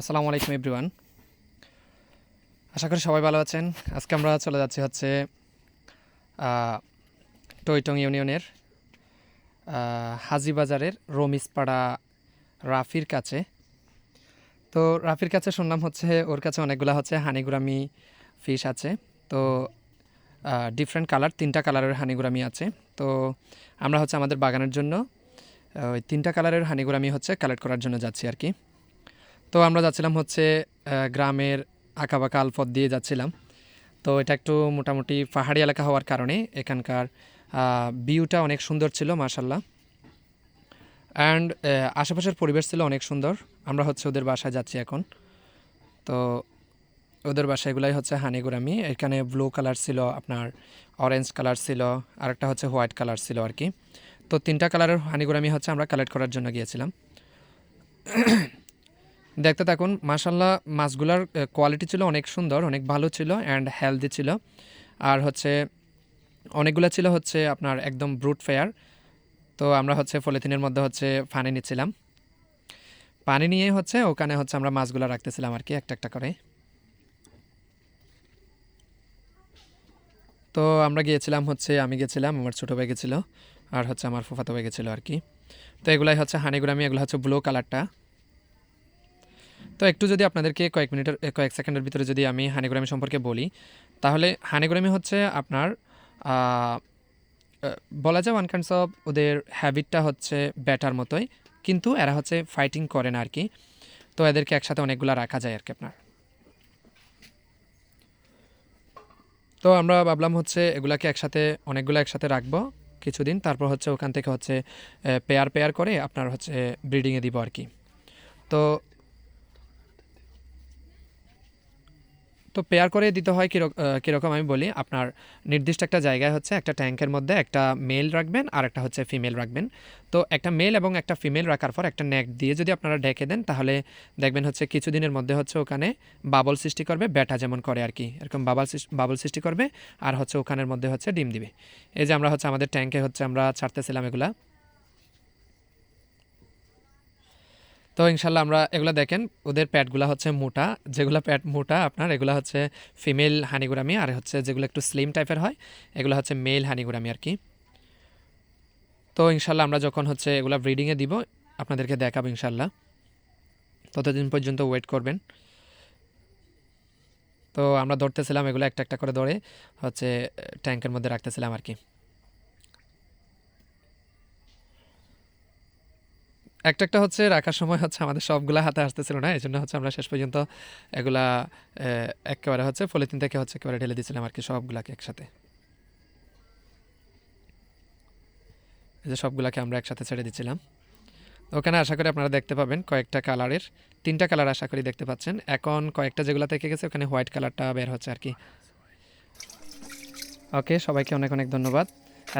আসসালামু আলাইকুম, এভরিওয়ান। আশা করি সবাই ভালো আছেন। আজকে আমরা চলে যাচ্ছি হচ্ছে টইটং ইউনিয়নের হাজিবাজারের রমিসপাড়া রাফির কাছে। তো রাফির কাছে শুনলাম হচ্ছে, ওর কাছে অনেকগুলো হচ্ছে হানিগুরামি ফিশ আছে। তো ডিফারেন্ট কালার তিনটা কালারের হানিগুরামি আছে। তো আমরা হচ্ছে আমাদের বাগানের জন্য ওই তিনটা কালারের হানিগুরামি হচ্ছে কালেক্ট করার জন্য যাচ্ছি আর কি। তো আমরা যাচ্ছিলাম হচ্ছে গ্রামের আঁকাবাঁকা আলপথ দিয়ে যাচ্ছিলাম। তো এটা একটু মোটামুটি পাহাড়ি এলাকা হওয়ার কারণে এখানকার ভিউটা অনেক সুন্দর ছিল মার্শাল্লাহ অ্যান্ড আশেপাশের পরিবেশ ছিল অনেক সুন্দর। আমরা হচ্ছে ওদের বাসায় যাচ্ছি এখন। তো ওদের বাসায়গুলাই হচ্ছে হানিগুরামি এখানে ব্লু কালার ছিল আপনার অরেঞ্জ কালার ছিল, আরেকটা হচ্ছে হোয়াইট কালার ছিল আর কি। তো তিনটা কালারের হানিগুরামি হচ্ছে আমরা কালেক্ট করার জন্য গিয়েছিলাম। দেখতে থাকুন মাসাল্লাহ মাছগুলার কোয়ালিটি ছিল অনেক সুন্দর, অনেক ভালো ছিল অ্যান্ড হেলদি ছিল। আর হচ্ছে অনেকগুলো ছিল হচ্ছে আপনার একদম ব্রুট ফেয়ার তো আমরা হচ্ছে পলিথিনের মধ্যে হচ্ছে পানি নিচ্ছিলাম। পানি নিয়ে হচ্ছে ওখানে হচ্ছে আমরা মাছগুলো রাখতেছিলাম আর কি, একটা একটা করে। তো আমরা গিয়েছিলাম হচ্ছে, আমি গেছিলাম, আমার ছোটো ভাই গেছিল, আর হচ্ছে আমার ফুফাতো ভাই গেছিল আর কি। তো এগুলাই হচ্ছে হানিগুড়ামি এগুলো হচ্ছে ব্লু কালারটা তো একটু যদি আপনাদেরকে কয়েক মিনিটের কয়েক সেকেন্ডের ভিতরে যদি আমি হানিগুরামি সম্পর্কে বলি, তাহলে হানিগুরামি হচ্ছে আপনার বলা যায় ওয়ান কাইন্ডস অফ ওদের হ্যাবিটটা হচ্ছে ব্যাটার মতোই, কিন্তু এরা হচ্ছে ফাইটিং করে না আর কি তো এদেরকে একসাথে অনেকগুলো রাখা যায় আর কি আপনার। তো আমরা ভাবলাম হচ্ছে এগুলাকে একসাথে, অনেকগুলো একসাথে রাখব কিছুদিন, তারপর হচ্ছে ওখান থেকে হচ্ছে পেয়ার পেয়ার করে আপনার হচ্ছে ব্রিডিংয়ে দিব আর কি তো তো পেয়ার করে দিতে হয় কীরকম আমি বলি, আপনার নির্দিষ্ট একটা জায়গায় হচ্ছে একটা ট্যাঙ্কের মধ্যে একটা মেল রাখবেন আর একটা হচ্ছে ফিমেল রাখবেন। তো একটা মেল এবং একটা ফিমেল রাখার পর একটা নেট দিয়ে যদি আপনারা ডেকে দেন, তাহলে দেখবেন হচ্ছে কিছুদিনের মধ্যে হচ্ছে ওখানে বাবল সৃষ্টি করবে ব্যাটা যেমন করে আর কি। এরকম বাবল বাবল সৃষ্টি করবে আর হচ্ছে ওখানের মধ্যে হচ্ছে ডিম দিবে। এই যে আমরা হচ্ছে আমাদের ট্যাঙ্কে হচ্ছে আমরা ছাড়তেছিলাম এগুলা। তো ইনশাল্লাহ আমরা এগুলো দেখেন, ওদের প্যাডগুলো হচ্ছে মোটা, যেগুলো প্যাড মোটা আপনার, এগুলো হচ্ছে ফিমেল হানিগুরামি আর হচ্ছে যেগুলো একটু স্লিম টাইপের হয়, এগুলো হচ্ছে মেল হানিগুরামি আর কি। তো ইনশাল্লাহ আমরা যখন হচ্ছে এগুলো ব্রিডিংয়ে দিব, আপনাদেরকে দেখাবো ইনশাল্লাহ। ততদিন পর্যন্ত ওয়েট করবেন। তো আমরা ধরতেছিলাম এগুলো একটা একটা করে ধরে, হচ্ছে ট্যাঙ্কের মধ্যে রাখতেছিলাম আর কি। একটা একটা হচ্ছে রাখার সময় হচ্ছে আমাদের সবগুলা হাতে আসতেছিল না এই জন্য হচ্ছে আমরা শেষ পর্যন্ত এগুলা একেবারে হচ্ছে পলিথিন থেকে হচ্ছে একেবারে ঢেলে দিয়েছিলাম আর কি সবগুলাকে একসাথে। যে সবগুলাকে আমরা একসাথে ছেড়ে দিচ্ছিলাম ওখানে আশা করি আপনারা দেখতে পাবেন কয়েকটা কালারের, তিনটা কালার আশা করি দেখতে পাচ্ছেন। এখন কয়েকটা যেগুলো থেকে গেছে, ওখানে হোয়াইট কালারটা বের হচ্ছে আর কি। ওকে, সবাইকে অনেক অনেক ধন্যবাদ।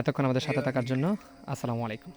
এতক্ষণ আমাদের সাথে থাকার জন্য, আসসালামু আলাইকুম।